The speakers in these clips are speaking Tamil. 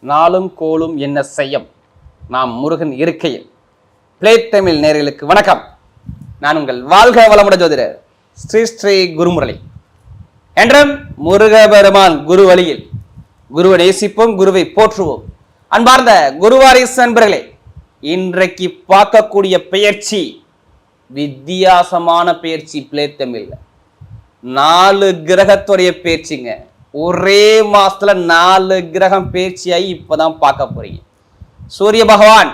நாளும் கோலும் என்ன செய்யும்? நாம் முருகன் இருக்கையில். பிளே தமிழ் நேர்களுக்கு வணக்கம். நான் உங்கள் வாழ்க வளமுட ஜோதிடர் ஸ்ரீ ஸ்ரீ குருமுரளி. என்றும் முருகபெருமான் குரு வழியில் குருவை நேசிப்போம் குருவை போற்றுவோம். அன்பார்ந்த குருவாரிஸ் நண்பர்களே இன்றைக்கு பார்க்கக்கூடிய பெயர்ச்சி வித்தியாசமான பெயர்ச்சி பிளே தமிழ்ல நாலு கிரகத்துடைய பேச்சுங்க ஒரே மாசத்துல நாலு கிரகம் பேச்சியாகி இப்பதான் பார்க்க போறீங்க. சூரிய பகவான்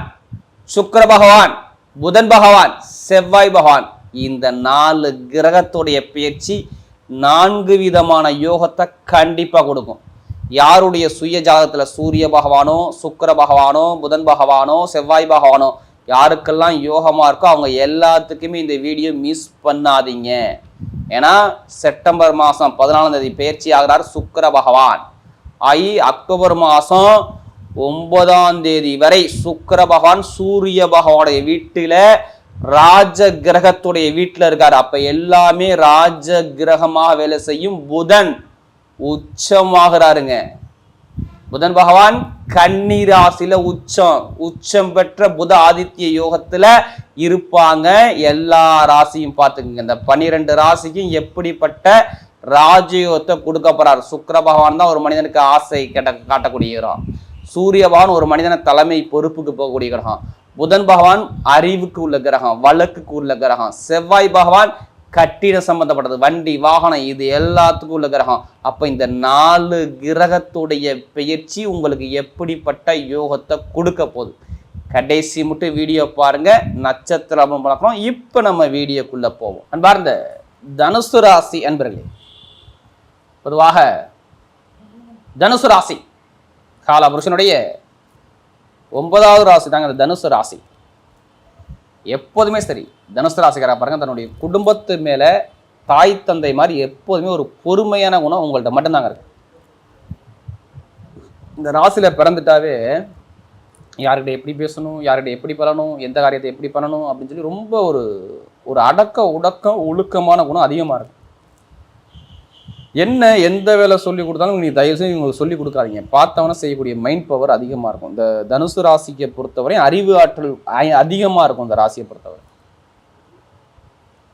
சுக்கர பகவான் புதன் பகவான் செவ்வாய் பகவான் இந்த நாலு கிரகத்துடைய பேச்சு நான்கு விதமான யோகத்தை கண்டிப்பா கொடுக்கும். யாருடைய சுய ஜாதகத்துல சூரிய பகவானோ சுக்கர பகவானோ புதன் பகவானோ செவ்வாய் பகவானோ யாருக்கெல்லாம் யோகமாக இருக்கோ அவங்க எல்லாத்துக்குமே இந்த வீடியோ மிஸ் பண்ணாதீங்க. ஏன்னா செப்டம்பர் மாதம் பதினாலாம் தேதி பயிற்சி ஆகிறார் சுக்கர பகவான். ஆகி அக்டோபர் மாதம் ஒன்பதாம் தேதி வரை சுக்கர பகவான் சூரிய பகவானுடைய வீட்டில் ராஜ கிரகத்துடைய வீட்டில் இருக்கார். அப்போ எல்லாமே ராஜ கிரகமாக வேலை செய்யும் புதன் உச்சமாகிறாருங்க. புதன் பகவான் கன்னி உச்சம் உச்சம் பெற்ற புத ஆதித்ய யோகத்துல இருப்பாங்க. எல்லா ராசியும் பார்த்துக்குங்க. இந்த பன்னிரெண்டு ராசிக்கும் எப்படிப்பட்ட ராஜயோகத்தை கொடுக்க போறார்? சுக்கர பகவான் தான் ஒரு மனிதனுக்கு ஆசை கேட்ட காட்டக்கூடிய கிரகம் சூரிய பகவான் ஒரு மனிதனை தலைமை பொறுப்புக்கு போகக்கூடிய கிரகம். புதன் பகவான் அறிவுக்கு உள்ள கிரகம் வழக்குக்கு உள்ள கிரகம். செவ்வாய் பகவான் கட்டிடம் சம்பந்தப்பட்டது வண்டி வாகனம் இது எல்லாத்துக்கும் உள்ள கிரகம். அப்போ இந்த நாலு கிரகத்துடைய பெயர்ச்சி உங்களுக்கு எப்படிப்பட்ட யோகத்தை கொடுக்க போகுது? கடைசி மட்டும் வீடியோ பாருங்க நட்சத்திரம் பார்க்கலாம் இப்போ நம்ம வீடியோக்குள்ளே போவோம். அன்பார்ந்த தனுசு ராசி அன்பர்களே பொதுவாக தனுசு ராசி காலபுருஷனுடைய ஒன்பதாவது ராசி தாங்க இந்த தனுசு ராசி. எப்போதுமே சரி. தனுசு ராசிக்காரா பாருங்க தன்னுடைய குடும்பத்து மேலே தாய் தந்தை மாதிரி எப்போதுமே ஒரு பொறுமையான குணம் உங்கள்கிட்ட மட்டும்தாங்க இருக்கு. இந்த ராசியில் பிறந்துட்டாவே யார்கிட்ட எப்படி பேசணும் யார்கிட்ட எப்படி பண்ணணும் எந்த காரியத்தை எப்படி பண்ணணும் அப்படின்னு சொல்லி ரொம்ப ஒரு ஒரு அடக்க உடக்கம் ஒழுக்கமான குணம் அதிகமாக இருக்கும் என்ன எந்த வேலை சொல்லி கொடுத்தாலும் நீங்கள் தயவு செஞ்சு உங்களுக்கு சொல்லி கொடுக்காதீங்க. பார்த்தவன செய்யக்கூடிய மைண்ட் பவர் அதிகமாக இருக்கும். இந்த தனுசு ராசியை பொறுத்தவரை அறிவு ஆற்றல் அதிகமாக இருக்கும் இந்த ராசியை பொறுத்தவரை.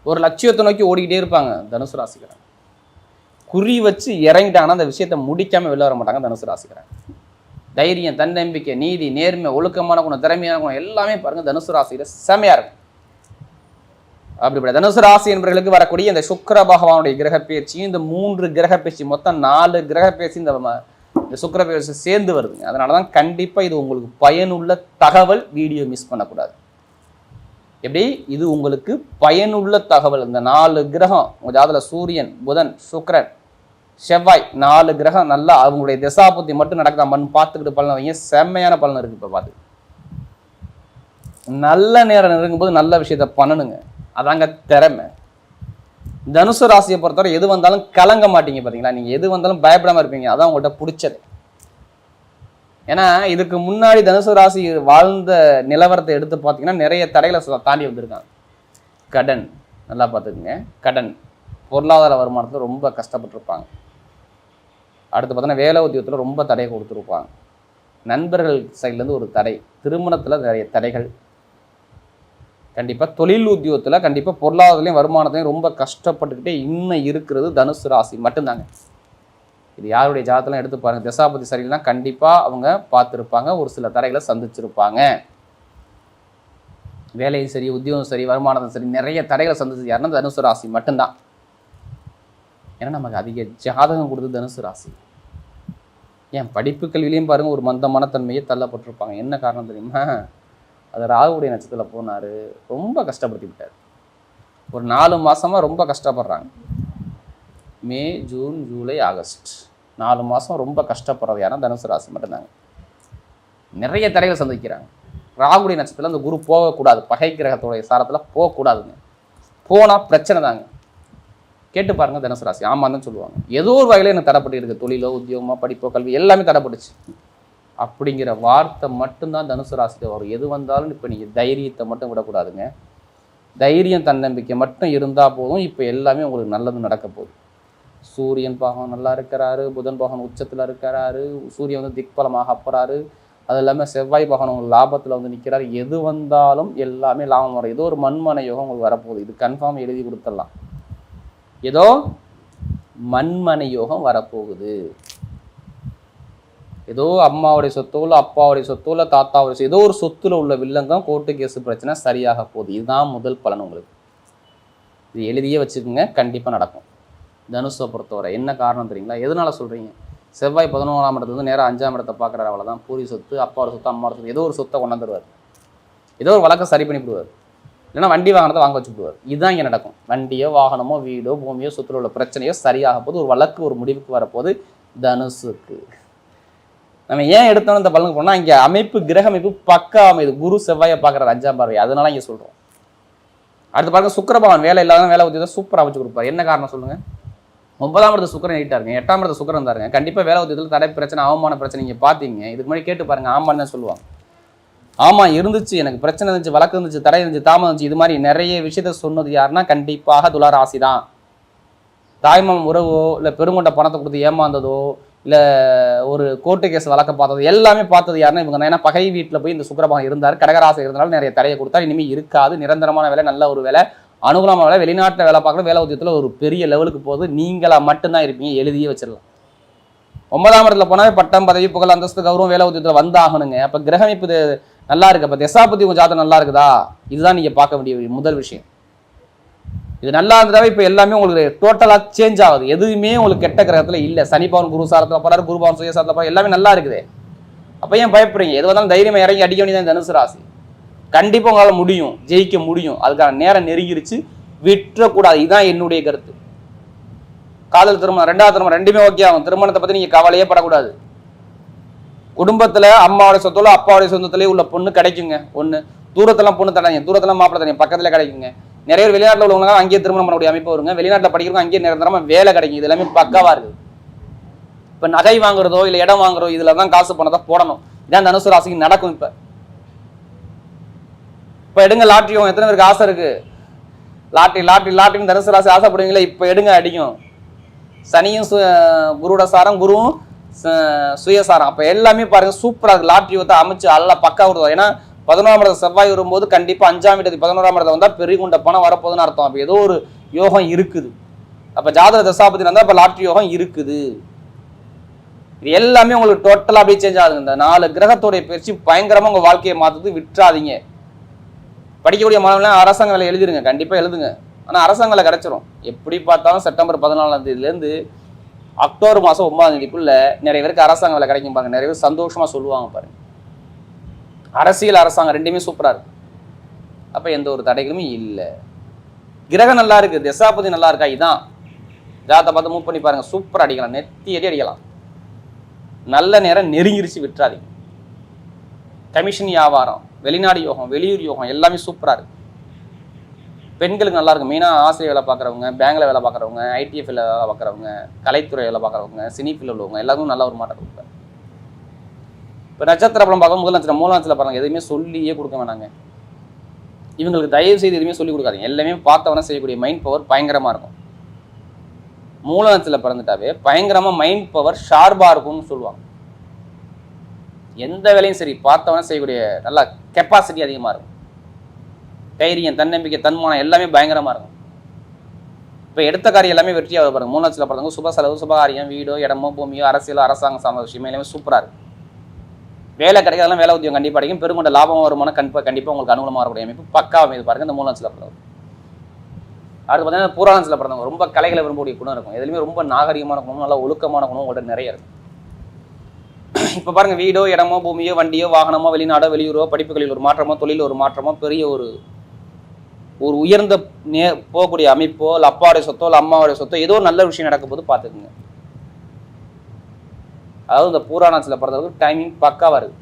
ஒரு லட்சியத்தை நோக்கி ஓடிக்கிட்டே இருப்பாங்க தனுசு ராசிக்காரன் குறி வச்சு இறங்கிட்டாங்கன்னா அந்த விஷயத்தை முடிக்காமல் வெளில வர மாட்டாங்க தனுசு ராசிக்காரன் தைரியம் தன்னம்பிக்கை நீதி நேர்மை ஒழுக்கமான குணம் திறமையான குணம் எல்லாமே பாருங்கள் தனுசு ராசியில் செமையாக இருக்கும். அப்படிப்பட்ட தனுசு ராசி என்பவர்களுக்கு வரக்கூடிய இந்த சுக்கர பகவானுடைய கிரக பயிற்சியும் இந்த மூன்று கிரக பயிற்சி மொத்தம் நாலு கிரக பயிற்சி இந்த இந்த சுக்கர பயிற்சி சேர்ந்து வருதுங்க. அதனால தான் கண்டிப்பாக இது உங்களுக்கு பயனுள்ள தகவல் வீடியோ மிஸ் பண்ணக்கூடாது. எப்படி? இது உங்களுக்கு பயனுள்ள தகவல். இந்த நாலு கிரகம் உங்கள் ஜாதல சூரியன் புதன் சுக்கரன் செவ்வாய் நாலு கிரகம் நல்லா அவங்களுடைய திசாபுத்தி மட்டும் நடக்குதாமன்னு பார்த்துக்கிட்டு பலன் வைங்க. செம்மையான பலன் இருக்குது இப்போ பார்த்து நல்ல நேரம் நெருங்கும்போது நல்ல விஷயத்த பண்ணணுங்க. அதாங்க திறமை. தனுசு ராசியை பொறுத்தவரை எது வந்தாலும் கலங்க மாட்டீங்க பார்த்தீங்களா நீங்கள் எது வந்தாலும் பயப்படாம இருப்பீங்க. அதான் உங்கள்கிட்ட பிடிச்சது. ஏன்னா இதுக்கு முன்னாடி தனுசு ராசி வாழ்ந்த நிலவரத்தை எடுத்து பார்த்தீங்கன்னா நிறைய தடைகளை தாண்டி வந்திருக்காங்க. கடன் நல்லா பார்த்துக்குங்க கடன் பொருளாதார வருமானத்தில் ரொம்ப கஷ்டப்பட்டிருப்பாங்க. அடுத்து பார்த்தோன்னா வேலை உத்தியோகத்தில் ரொம்ப தடையை கொடுத்துருப்பாங்க. நண்பர்கள் சைட்லேருந்து ஒரு தடை. திருமணத்தில் நிறைய தடைகள். கண்டிப்பாக தொழில் உத்தியோகத்தில் கண்டிப்பாக பொருளாதாரத்துலையும் வருமானத்துலையும் ரொம்ப கஷ்டப்பட்டுக்கிட்டே இன்னும் இருக்கிறது தனுசு ராசி மட்டும்தாங்க. இது யாருடைய ஜாதகத்தெல்லாம் எடுத்து பாருங்கள் திசாபதி சரியில்னா கண்டிப்பாக அவங்க பார்த்துருப்பாங்க. ஒரு சில தடைகளை சந்திச்சிருப்பாங்க. வேலையும் சரி உத்தியோகம் சரி வருமானத்தும் சரி நிறைய தடைகளை சந்திச்சு யாருன்னா தனுசு ராசி மட்டும்தான். ஏன்னா நமக்கு அதிக ஜாதகம் கொடுத்தது தனுசு ராசி. ஏன் படிப்பு கல்வியிலையும் பாருங்கள் ஒரு மந்தமான தன்மையை தள்ளப்பட்டிருப்பாங்க. என்ன காரணம் தெரியுமா? அது ராகுடைய நட்சத்திரத்தில் போனார் ரொம்ப கஷ்டப்படுத்தி விட்டார் ஒரு நாலு மாதமாக ரொம்ப கஷ்டப்படுறாங்க. May June July August. நாலு மாதம் ரொம்ப கஷ்டப்படுறது யாரும் தனுசு ராசி மட்டும்தாங்க. நிறைய தடைகள் சந்திக்கிறாங்க. ராகுடைய நட்சத்திரத்தில் அந்த குரு போகக்கூடாது. பகை கிரகத்துடைய சாரத்தில் போகக்கூடாதுங்க. போனால் பிரச்சனை தாங்க கேட்டு பாருங்க தனுசு ராசி. ஆமாம் தான் சொல்லுவாங்க. ஏதோ ஒரு வகையில் எனக்கு தடைப்பட்டு இருக்குது தொழிலோ உத்தியோகமோ படிப்போ கல்வி எல்லாமே தடைப்பட்டுச்சு. அப்படிங்கிற வார்த்தை மட்டும்தான் தனுசு ராசியில் வரும். எது வந்தாலும் இப்போ நீங்கள் தைரியத்தை மட்டும் விடக்கூடாதுங்க. தைரியம் தன்னம்பிக்கை மட்டும் இருந்தால் போதும். இப்போ எல்லாமே உங்களுக்கு நல்லது நடக்க போகுது. சூரியன் பாகம் நல்லா இருக்கிறாரு. புதன் பாகம் உச்சத்தில் இருக்கிறாரு. சூரியன் வந்து திக்பலமாக அப்புறாரு அது இல்லாமல் செவ்வாய் பகவான் உங்களுக்கு லாபத்தில் வந்து நிற்கிறார் எது வந்தாலும் எல்லாமே லாபம் வரும். ஏதோ ஒரு மண்மனை யோகம் உங்களுக்கு வரப்போகுது. இது கன்ஃபார்ம் எழுதி கொடுத்துடலாம். ஏதோ மண்மனை யோகம் வரப்போகுது. ஏதோ அம்மாவுடைய சொத்தோ இல்லை அப்பாவுடைய சொத்தோ இல்லை தாத்தாவுடைய சொத்து ஏதோ ஒரு சொத்துல உள்ள வில்லங்கம் கோர்ட்டு கேஸு பிரச்சனை சரியாக போகுது. இதுதான் முதல் பலன் உங்களுக்கு. இது எழுதியே வச்சுக்கோங்க கண்டிப்பாக நடக்கும். தனுஷை பொறுத்தவரை. என்ன காரணம் தெரியுங்களா? எதனால சொல்கிறீங்க செவ்வாய் பதினோராம் இடத்துல நேராக அஞ்சாம் இடத்தை பார்க்குற அவ்வளோதான் பூரி சொத்து அப்பாவோட சொத்து அம்மாவோட சொத்து ஏதோ ஒரு சொத்தை கொண்டாந்துருவார் ஏதோ ஒரு வழக்கை சரி பண்ணி விடுவார் வண்டி வாகனத்தை வாங்க வச்சுவிடுவார். இதுதான் இங்கே நடக்கும். வண்டியோ வாகனமோ வீடோ பூமியோ சொத்துல உள்ள பிரச்சனையோ சரியாக போது ஒரு வழக்கு ஒரு முடிவுக்கு வரப்போது தனுசுக்கு நம்ம ஏன் எடுத்தோம் இந்த பலனுக்கு போனால் இங்கே அமைப்பு கிரக அமைப்பு பக்கா அமைது குரு செவ்வாயை பார்க்குற அஞ்சாம் பார்வை. அதனால இங்கே சொல்கிறோம் அடுத்து பாருங்க சுக்கரபவன் வேலை இல்லாத வேலை உத்தியோகம் சூப்பராக வச்சு கொடுப்பாரு. என்ன காரணம் சொல்லுங்கள் ஒன்பதாம் இடத்து சுக்கரன் நீட்டாக எட்டாம் இடத்து சுக்கரன் இருந்தாருங்க கண்டிப்பாக வேலை உத்தியத்தில் தடை பிரச்சனை அவமான பிரச்சனை நீங்கள் பார்த்தீங்க இதுக்கு முன்னாடி கேட்டு பாருங்கள் ஆமான்னு தான் சொல்லுவாங்க. ஆமாம் இருந்துச்சு. எனக்கு பிரச்சனை இருந்துச்சு வழக்கு இருந்துச்சு தடை இருந்துச்சு தாமதம் இருந்துச்சு. இது மாதிரி நிறைய விஷயத்த சொன்னது யாருன்னா கண்டிப்பாக துலா ராசி தான் தாய்மாமன் உறவோ இல்லை பெருங்கொண்ட பணத்தை கொடுத்து ஏமாந்ததோ இல்லை ஒரு கோர்ட்டு கேஸ் வழக்க பார்த்தது எல்லாமே பார்த்தது யாருன்னா இவங்க ஏன்னா பகை வீட்டில் போய் இந்த சுக்கரபாகம் இருந்தார். கடகராசை இருந்தாலும் நிறைய தடையை கொடுத்தா இனிமேல் இருக்காது. நிரந்தரமான வேலை நல்ல ஒரு வேலை. அனுகூலமான வேலை. வெளிநாட்டில் வேலை பார்க்குற வேலை உத்தியத்தில் ஒரு பெரிய லெவலுக்கு போகுது. நீங்களாக மட்டும்தான் இருப்பீங்க. எழுதியே வச்சிடலாம். ஒன்பதாம் இடத்துல போனாவே பட்டம் பதவி புகழ் அந்தஸ்து கௌரவம் வேலை உத்தியத்தில் வந்தாகணுங்க. அப்போ கிரகமைப்பு நல்லா இருக்கு. அப்போ தசாபதி உங்கள் ஜாதகம் நல்லா இருக்குதா? இதுதான் நீங்கள் பார்க்க வேண்டிய முதல் விஷயம். இது நல்லா இருந்ததாவே இப்போ எல்லாமே உங்களுக்கு டோட்டலாக சேஞ்ச் ஆகுது. எதுவுமே உங்களுக்கு கெட்ட கிரகத்தில் இல்லை. சனிபவன் குரு சாரத்தில் போறாரு குருபவன் சுய சுயசாரத்தில் போறாரு எல்லாமே நல்லா இருக்குது. அப்போ ஏன் பயப்படுறீங்க? எது வந்தாலும் தைரியமாக இறங்கி அடிக்க வேண்டியது தனுசு ராசி. கண்டிப்பாக உங்களால் முடியும் ஜெயிக்க முடியும். அதுக்கான நேரம் நெருங்கிருச்சு. விட்டுறக்கூடாது. இதுதான் என்னுடைய கருத்து. காதல் திருமணம் ரெண்டாவது திருமணம் ரெண்டுமே ஓகே ஆகும். திருமணத்தை பற்றி நீங்கள் கவலையே படக்கூடாது. குடும்பத்தில் அம்மாவுடைய சொத்துல அப்பாவுடைய சொந்தத்திலே உள்ள பொண்ணு கிடைக்குங்க. ஒன்று தூரத்தெல்லாம் பொண்ணு தடைங்க தூரத்தெல்லாம் மாப்பிள்ளை தடைங்க பக்கத்தில் கிடைக்குங்க. நிறைய பேர் வெளிநாட்டில் உள்ளவங்க அங்கேயே திருமணம் பண்ணக்கூடிய அமைப்பு வருங்க. வெளிநாட்டில் படிக்கிறவங்க அங்கேயே நிரந்தரமாக வேலை கிடைக்கும் இது எல்லாமே பக்காவாக இருக்குது இப்போ நகை வாங்குறதோ இல்லை இடம் வாங்குறதோ இதில் தான் காசு பணத்தை போடணும். இதான் தனுசு ராசிக்கு நடக்கும் இப்போ. இப்போ எடுங்க லாட்ரியும் எத்தனை பேருக்கு ஆசை இருக்கு? லாட்ரி லாட்ரி லாட்ரின்னு தனுசு ராசி ஆசைப்படுவீங்களே இப்போ எடுங்க அடிக்கும். சனியும் சு குருவோட சாரம் குருவும் சுயசாரம். அப்போ எல்லாமே பாருங்க சூப்பராக இருக்கு. லாட்ரி வந்து அமைச்சு அல்ல பக்கா விடுவோம் ஏன்னா பதினோராம் இடத்துல செவ்வாய் வரும்போது கண்டிப்பாக அஞ்சாம் இடத்துக்கு பதினோராம் இடத்துல வந்தால் பெரிய குண்ட பணம் வரப்போகுதுன்னு அர்த்தம். அப்போ ஏதோ ஒரு யோகம் இருக்குது. அப்போ ஜாதக தசாபதி இருந்தால் இப்போ லாட்ரி யோகம் இருக்குது. இது எல்லாமே உங்களுக்கு டோட்டலாக அப்படியே சேஞ்ச் ஆகுது இந்த நாலு கிரகத்தோடைய பயிற்சி பயங்கரமாக உங்கள் வாழ்க்கையை மாற்றுறது விட்டுறாதீங்க. படிக்கக்கூடிய மாணவர்கள்லாம் அரசாங்க வேலை எழுதிருங்க. கண்டிப்பாக எழுதுங்க. ஆனால் அரசாங்க வேலை கிடச்சிரும். எப்படி பார்த்தாலும் செப்டம்பர் பதினாலாம் தேதியிலேருந்து அக்டோபர் மாதம் ஒன்பதாம் தேதிக்குள்ளே நிறைய பேருக்கு அரசாங்க வேலை கிடைக்கும் பாருங்க நிறைய பேர் சந்தோஷமாக சொல்லுவாங்க பாருங்கள் அரசியல் அரசாங்கம் ரெண்டுமே சூப்பராக இருக்கு. அப்போ எந்த ஒரு தடைகளுமே இல்லை. கிரகம் நல்லா இருக்குது தசாபதி நல்லா இருக்கா? இதான். ஜாதை பார்த்து மூவ் பண்ணி பாருங்க. சூப்பராக அடிக்கலாம். நெத்தி அடி அடிக்கலாம். நல்ல நேரம் நெருங்கிருச்சு விட்டுறாதீங்க. கமிஷன் வியாபாரம் வெளிநாடு யோகம் வெளியூர் யோகம் எல்லாமே சூப்பராக இருக்குது பெண்களுக்கு நல்லா இருக்கும். மெயினாக ஆசிரியர் வேலை பார்க்குறவங்க பேங்கில் வேலை பார்க்குறவங்க ஐடிஎஃப்ல வேலை பார்க்குறவங்க கலைத்துறை வேலை பார்க்குறவங்க சினிஃபில் உள்ளவங்க எல்லாருக்கும் நல்ல ஒரு மாற்றம் கொடுப்பாரு இப்போ நட்சத்திர படம் பார்க்க முதல் நட்சத்திரம் மூல நட்சத்திரம் பாருங்க எதுவுமே சொல்லியே கொடுக்க வேணாங்க இவங்களுக்கு தயவு செய்து எதுவுமே சொல்லி கொடுக்காதீங்க. எல்லாமே பார்த்தவன செய்யக்கூடிய மைண்ட் பவர் பயங்கரமாக இருக்கும். மூல நட்சத்திரத்தில் பிறந்துட்டாவே பயங்கரமாக மைண்ட் பவர் ஷார்பாக இருக்கும்னு சொல்லுவாங்க. எந்த வேலையும் சரி பார்த்தவன செய்யக்கூடிய நல்லா கெப்பாசிட்டி அதிகமாக இருக்கும். தைரியம் தன்னம்பிக்கை தன்மானம் எல்லாமே பயங்கரமாக இருக்கும். இப்போ எடுத்த காரியம் எல்லாமே வெற்றியாக பாருங்கள் மூணு லட்சத்தில் பிறந்தவங்க சுப செலவு சுபகாரியம் வீடோ இடமோ பூமியோ அரசியலோ அரசாங்கம் சார்ந்த விஷயம் எல்லாமே சூப்பராக இருக்குது வேலை கிடைக்காதெல்லாம் வேலை உத்தியோகம் கண்டிப்பாக கிடைக்கும். பெருங்கொண்ட லாபம் வருமானம் கண்டிப்பாக கண்டிப்பாக உங்களுக்கு அனுகூலமாக வரக்கூடிய அமைப்பு பக்கா அமைப்பு பாருங்க. இந்த மூணு லட்சத்தில் அடுத்து பார்த்தீங்கன்னா பூராணத்தில் பிறந்தவங்க ரொம்ப கலைகளை விரும்பக்கூடிய குணம் இருக்கும். எதுலையுமே ரொம்ப நாகரிகமான குணம் நல்லா ஒழுக்கமான குணம் உங்கள்கிட்ட நிறைய இருக்கும். இப்போ பாருங்க வீடோ இடமோ பூமியோ வண்டியோ வாகனமோ வெளிநாடோ வெளியூரோ படிப்புகளில் ஒரு மாற்றமோ தொழில் ஒரு மாற்றமோ பெரிய ஒரு ஒரு உயர்ந்த நே போகக்கூடிய அமைப்போ இல்லை அப்பாவுடைய சொத்தோ இல்லை அம்மாவுடைய சொத்தோ ஏதோ நல்ல விஷயம் நடக்கும் போது பார்த்துக்குங்க. அதாவது இந்த பூராணத்தில் பிறந்தவங்களுக்கு டைமிங் பக்காவாக இருக்குது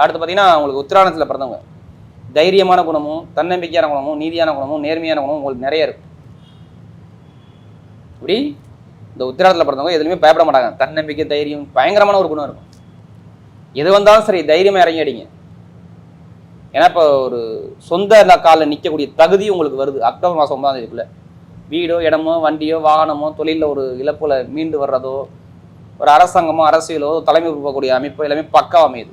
அடுத்து பார்த்தீங்கன்னா உங்களுக்கு உத்திராணத்தில் பிறந்தவங்க. தைரியமான குணமும் தன்னம்பிக்கையான குணமும் நீதியான குணமும் நேர்மையான குணமும் உங்களுக்கு நிறைய இருக்கும் இப்படி இந்த உத்திராணத்தில் பிறந்தவங்க எதுலையுமே பயப்பட மாட்டாங்க. தன்னம்பிக்கை தைரியம் பயங்கரமான ஒரு குணம் இருக்கும். எது வந்தாலும் சரி தைரியமாக இறங்கி அடிங்க. ஏன்னா இப்போ ஒரு சொந்த காலில் நிற்கக்கூடிய தகுதி உங்களுக்கு வருது. அக்டோபர் மாதம் ஒன்பதாம் தேதிக்குள்ளே. வீடோ இடமோ வண்டியோ வாகனமோ தொழிலில் ஒரு இழப்புல மீண்டு வர்றதோ ஒரு அரசாங்கமோ அரசியலோ தலைமை கொடுக்கக்கூடிய அமைப்போ எல்லாமே பக்கா அமையுது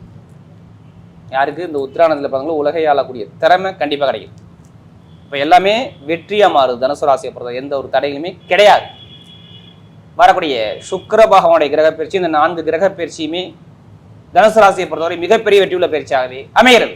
யாருக்கு? இந்த உத்திராணத்தில் பார்த்தவங்களும் உலகை ஆளக்கூடிய திறமை கண்டிப்பாக கிடைக்கும். இப்போ எல்லாமே வெற்றியாக மாறுது. தனுசு ராசியை பொறுத்த எந்த ஒரு தடைகளுமே கிடையாது. வரக்கூடிய சுக்கர பகவானுடைய கிரக பயிற்சி இந்த நான்கு கிரக பயிற்சியுமே தனுசு ராசியை பொறுத்தவரை மிகப்பெரிய வெற்றியுள்ள பயிற்சியாகவே அமைகிறது.